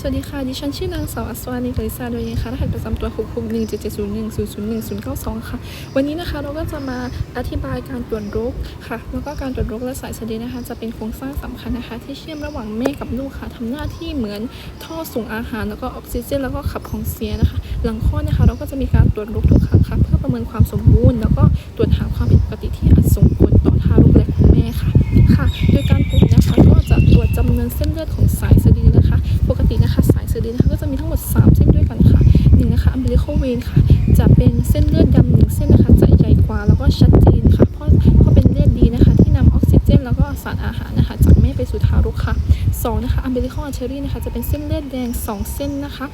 สวัสดีค่ะ ดิฉันชื่อนางสาวอัศวานิกลิซาโดยเองค่ะรหัสประจำตัว 6 6 1 7 7 0 1 0 0 1 0 9 2 ค่ะ วันนี้นะคะเราก็จะมาอธิบายการตรวจโรคค่ะ แล้วก็การตรวจโรคและสายสะดือนะคะ จะเป็นโครงสร้างสำคัญนะคะ ที่เชื่อมระหว่างแม่กับลูกค่ะทำหน้าที่เหมือนท่อส่งอาหาร แล้วก็ออกซิเจน แล้วก็ขับของเสียนะคะ หลังคลอดนะคะ เราก็จะมีการตรวจโรคทุกครั้งค่ะ เพื่อประเมินความสมบูรณ์ แล้วก็ตรวจหาความผิดปกติที่อาจส่งผล umbilical vein ค่ะ จะเป็นเส้นเลือดดำหนึ่งเส้นนะคะ จะใหญ่กว่าแล้วก็ชัดเจนค่ะ เพราะเพราะเป็นเลือดดีนะคะ ที่นำออกซิเจน แล้วก็สารอาหารนะคะจากแม่ไปสู่ทารกค่ะสองนะคะ umbilical artery นะคะจะเป็นเส้นเลือดแดง 2 เส้นนะคะ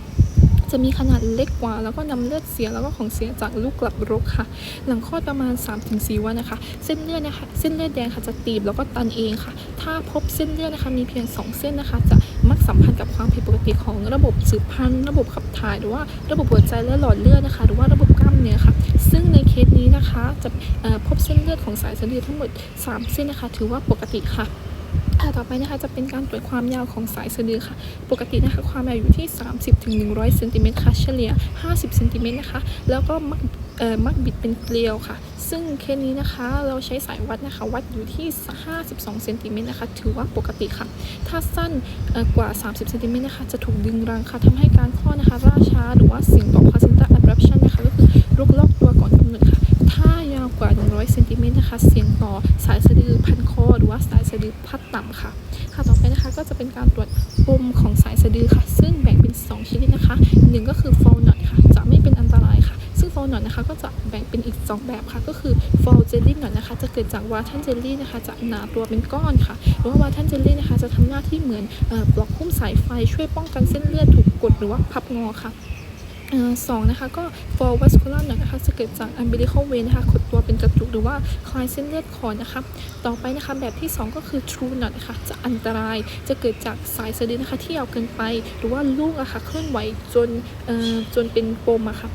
จะมีขนาดเล็กกว่า แล้วก็นำเลือดเสียแล้วก็ของเสียจากลูกกลับรกค่ะ หลังคลอดประมาณ 3-4 วันนะคะ เส้นเลือดนะคะ เส้นเลือดแดงค่ะจะตีบแล้วก็ตันเองค่ะ ถ้าพบเส้นเลือดนะคะมีเพียง 2 เส้นนะคะ จะมักสัมพันธ์กับความผิดปกติของระบบสืบพันธุ์ระบบขับถ่ายหรือว่าระบบหัวใจและหลอดเลือดนะคะ หรือว่าระบบกล้ามเนื้อค่ะ ซึ่งในเคสนี้นะคะจะพบเส้นเลือดของสายสะดือทั้งหมด 3 เส้นนะคะ ถือว่าปกติค่ะ ค่ะต่อไปนะคะจะเป็นการตรวจความยาวของสายสะดือค่ะ ปกตินะคะความยาวอยู่ที่ 30ถึง100เซนติเมตรค่ะเฉลี่ย 50เซนติเมตรนะคะ แล้วก็มักเอ่อมักบิดเป็นเกลียวค่ะ ซึ่งเคสนี้นะคะเราใช้สายวัดนะคะ วัดอยู่ที่ 52เซนติเมตรนะคะ ถือว่าปกติค่ะ ถ้าสั้นเอ่อกว่า 30เซนติเมตรนะคะ จะถูกดึงรังค่ะทำให้การคลอดนะคะล่าช้าหรือว่าเสี่ยงต่อ placenta abruption นะคะ ก็คือลูกลอกตัวก่อนกำหนดค่ะ ถ้ายาวกว่า 100เซนติเมตรนะคะ เสี่ยงต่อสายสะดือพัน รือว่าสายสะดือพัดต่ำค่ะ ค่ะต่อไปนะคะก็จะเป็นการตรวจปมของสายสะดือค่ะ ซึ่งแบ่งเป็น 2 ชนิดนะคะหนึ่งก็คือ fall knot ค่ะ จะไม่เป็นอันตรายค่ะ ซึ่ง fall knot นะคะก็จะแบ่งเป็นอีก 2 แบบค่ะ ก็คือ fall jelly knot นะคะ จะเกิดจาก watan jelly นะคะจะหนาตัวเป็นก้อนค่ะหรือว่า watan jelly นะคะจะทำหน้าที่เหมือนเอ่อปลอกหุ้มสายไฟช่วยป้องกันเส้นเลือดถูกกดหรือว่าพับงอค่ะ สองนะคะก็ for vascular นะคะจะเกิดจาก umbilical vein นะคะขดตัวเป็นกระจุกหรือว่าคลายเส้นเลือดขอดนะคะต่อไปนะคะแบบที่ 2 ก็คือ true knot นะคะจะอันตรายจะเกิดจากสายสะดือนะคะที่ยาวเกินไป หรือว่าลูกอะค่ะเคลื่อนไหวจนเอ่อจนเป็นปมอะค่ะ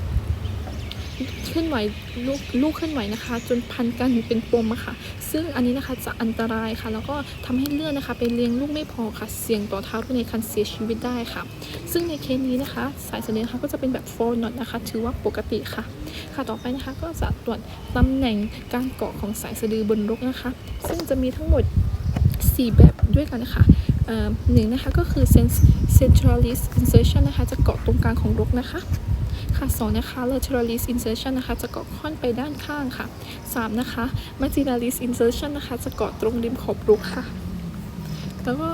เคลื่อนไหวลูกลูกเคลื่อนไหวนะคะ จนพันกันเป็นปมอะค่ะ ซึ่งอันนี้นะคะจะอันตรายค่ะ แล้วก็ทำให้เลือดนะคะไปเลี้ยงลูกไม่พอค่ะ เสี่ยงต่อทารกในครรภ์เสียชีวิตได้ค่ะ ซึ่งในเคสนี้นะคะ สายสะดือะคะก็จะเป็นแบบ fall knot นะคะ ถือว่าปกติค่ะ ค่ะต่อไปนะคะก็จะตรวจตำแหน่งการเกาะของสายสะดือบนรกนะคะ ซึ่งจะมีทั้งหมด 4 แบบด้วยกันนะคะเอ่อหนึ่งนะคะก็คือ centralis insertion นะคะ จะเกาะตรงกลางของรกนะคะ ค่ะสองนะคะ lateralis insertion นะคะ จะเกาะค่อนไปด้านข้างค่ะสามนะคะ maxillaris insertion นะคะ จะเกาะตรงริมขอบรกค่ะ แล้วก็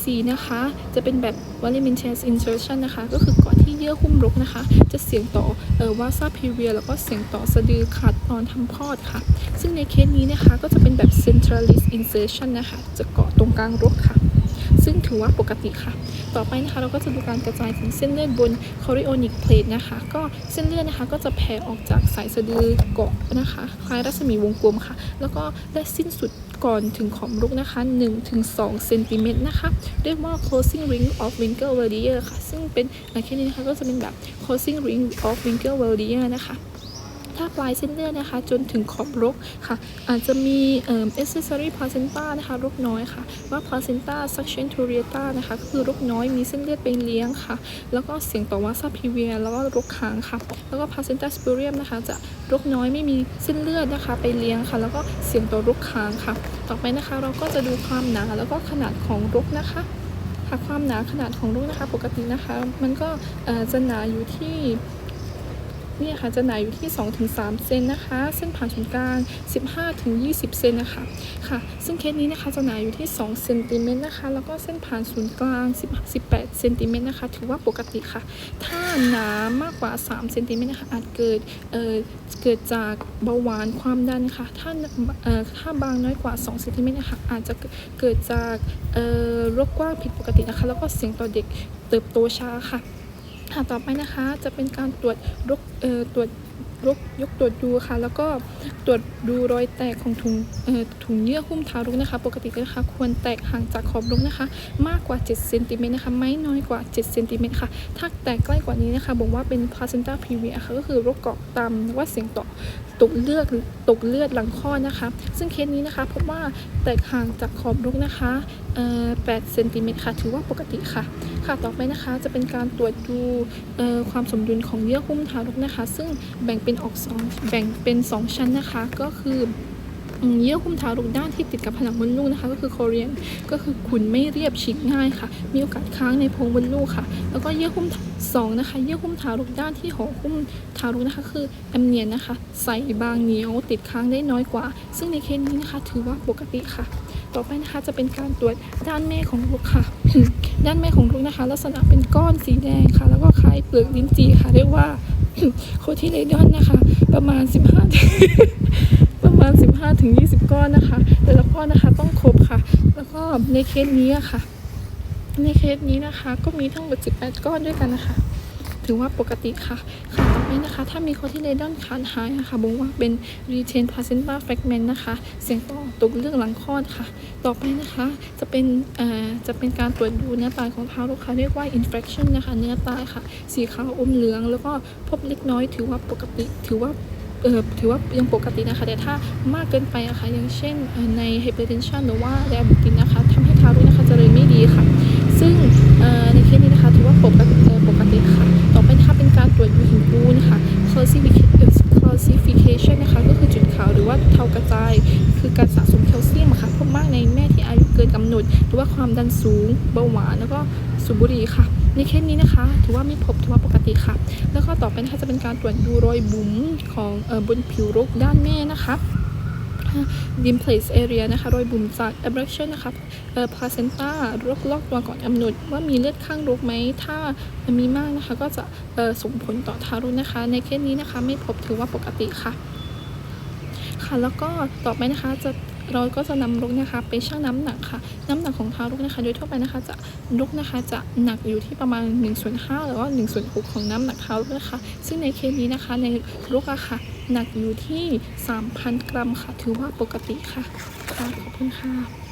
C นะคะ จะเป็นแบบ valimentous insertion นะคะ ก็คือเก่อนที่เยื่อหุ้มรกนะคะ จะเสี่ยงต่อเอ่อ vasa previa แล้วก็เสี่ยงต่อสะดือขาดตอนทำคลอดค่ะ ซึ่งในเคสนี้นะคะ ก็จะเป็นแบบ centralis insertion นะคะ จะเกาะตรงกลางรกค่ะ ซึ่งถือว่าปกติค่ะ ต่อไปนะคะเราก็จะดูการกระจายของเส้นเลือดบน chorionic plate นะคะ ก็เส้นเลือดนะคะก็จะแผ่ออกจากสายสะดือเกาะนะคะ คล้ายรัศมีวงกลมค่ะ แล้วก็ได้สิ้นสุดก่อนถึงขอบรุกนะคะ1ถึง2เซนติเมตรนะคะเรียกว่า closing ring of Winkel Verdier ค่ะ ซึ่งเป็นในเคสนี้นะคะก็จะเป็นแบบ closing ring of Winkel Verdier นะคะ ถ้าปลายเส้นเลือดนะคะ จนถึงขอบรกค่ะ อาจจะมีเอ่อ accessory placenta นะคะรกน้อยค่ะ ว่า placenta succienturiata นะคะก็คือรกน้อยมีเส้นเลือดไปเลี้ยงค่ะ แล้วก็เสี่ยงต่อ vasa previa แล้วก็รกค้างค่ะ แล้วก็ placenta spurium นะคะจะรกน้อยไม่มีเส้นเลือดนะคะ ไปเลี้ยงค่ะ แล้วก็เสี่ยงต่อรกค้างค่ะ ต่อไปนะคะเราก็จะดูความหนาแล้วก็ขนาดของรกนะคะค่ะความหนาขนาดของลูกนะคะ ปกตินะคะ มันก็จะหนาอยู่ที่ นี่ยค่ะจะหนาอยู่ที่ 2-3 เซนนะคะ เส้นผ่านศูนย์กลาง 15-20 เซนนะคะค่ะ ซึ่งเคสนี้นะคะจะหนาอยู่ที่ 2 เซนติเมตรนะคะ แล้วก็เส้นผ่านศูนย์กลาง10 18 เซนติเมตรนะคะ ถือว่าปกติค่ะ ถ้าหนามากกว่า 3 เซนติเมตรนะคะอาจเกิดเอ่อเกิดจากเบาหวานความดันค่ะ ถ้าเอ่อถ้าบางน้อยกว่า 2 เซนติเมตรนะคะอาจจะเกิดจากเอ่อโรคกว้างผิดปกตินะคะ แล้วก็เสี่ยงต่อเด็กเติบโตช้าค่ะ ค่ะต่อไปนะคะจะเป็นการตรวจรกเอ่อตรวจรกยกตรวจดูค่ะ แล้วก็ตรวจดูรอยแตกของถุงเอ่อถุงเยื่อหุ้มทารกนะคะ ปกตินะคะ ควรแตกห่างจากขอบรกนะคะ มากกว่า7เซนติเมตรนะคะ ไม่น้อยกว่า7เซนติเมตรค่ะ ถ้าแตกใกล้กว่านี้นะคะบอกว่าเป็น placenta previa ค่ะก็คือโรคเกาะตามว่าเสี่ยงต่อตกเลือดตกเลือดหลังคลอดนะคะ ซึ่งเคสนี้นะคะพบว่าแตกห่างจากขอบรุกนะคะเอ่อ8เซนติเมตรค่ะ ถือว่าปกติค่ะ ค่ะต่อไปนะคะจะเป็นการตรวจดูความสมดุลของเยื่อหุ้มทารกนะคะ ซึ่งแบ่งเป็นออกสองแบ่งเป็น 2 ชั้นนะคะ ก็คือเยื่อหุ้มทารกด้านที่ติดกับผนังมดลูกนะคะ ก็คือโคเรียนก็คือขุนไม่เรียบฉีกง่ายค่ะ มีโอกาสค้างในโพรงมดลูกค่ะ แล้วก็เยื่อหุ้มสองนะคะ เยื่อหุ้มทารกด้านที่ห่อหุ้มทารกนะคะ คือแอมเนียนนะคะ ใสบางเหนียวติดค้างได้น้อยกว่า ซึ่งในเคสนี้นะคะ ถือว่าปกติค่ะ ต่อไปนะคะจะเป็นการตรวจด้านแม่ของลูกค่ะ ด้านแม่ของลูกนะคะ ลักษณะเป็นก้อนสีแดงค่ะ แล้วก็คล้ายเปลือกลิ้นจี่ค่ะเรียกว่าโคทิเลดอนนะคะ ประมาณ 15ประมาณ 15ถึง20ก้อนนะคะ แต่ละก้อนนะคะต้องครบค่ะ แล้วก็ในเคสนี้อะค่ะ ในเคสนี้นะคะ ก็มีทั้งหมด 18 ก้อนด้วยกันนะคะ ถือว่าปกติค่ะค่ะ ไปนะคะ ถ้ามีโคทิเลดอนขาดหายนะคะบอกว่าเป็น retain placenta fragment นะคะ เสียงต่อตกเรื่องหลังคลอดค่ะ ต่อไปนะคะ จะเป็นจะเป็นการตรวจดูเนื้อตายของเท้าลูกค้าเรียกว่า infraction นะคะ เนื้อตายค่ะ สีขาวอมเหลือง แล้วก็พบเล็กน้อยถือว่าปกติ ถือว่าเออถือว่ายังปกตินะคะ แต่ถ้ามากเกินไปอะคะอย่างเช่นใน hypertension หรือว่า diabetes นะคะทำให้เท้าด้วยนะคะเจริญไม่ดีค่ะ ซึ่งในเคสนี้นะคะถือว่าปกติค่ะ ต่อไปถ้าเป็นการตรวจดูหินปูนค่ะ calcification นะคะ ก็คือจุดขาวหรือว่าเทากระจาย คือการสะสมแคลเซียมค่ะพบมากในแม่ที่อายุเกินกำหนด หรือว่าความดันสูงเบาหวานแล้วก็สูบบุหรี่ค่ะ ในเคสนี้นะคะ ถือว่าไม่พบถือว่าปกติค่ะ แล้วก็ต่อไปนะคะจะเป็นการตรวจดูรอยบุ๋มของเออบนผิวรกด้านแม่นะคะ dim place area นะคะรอยบุ๋มจาก abrasion นะคะเอ่อ placenta รกลอกตัวก่อนกำหนดว่ามีเลือดข้างรกไหมถ้ามีมากนะคะก็จะเอ่อส่งผลต่อทารกนะคะ ในเคสนี้นะคะไม่พบถือว่าปกติค่ะ ค่ะแล้วก็ต่อไปนะคะจะเราก็จะนำรกนะคะไปชั่งน้ำหนักค่ะ น้ำหนักของทารกนะคะ โดยทั่วไปนะคะจะรกนะคะจะหนักอยู่ที่ประมาณ1ส่วน5หรือว่า1ส่วน6ของน้ำหนักทารกนะคะ ซึ่งในเคสนี้นะคะในรกอะค่ะ หนักอยู่ที่ 3,000 กรัมค่ะ ถือว่าปกติค่ะ ค่ะ ขอบคุณค่ะ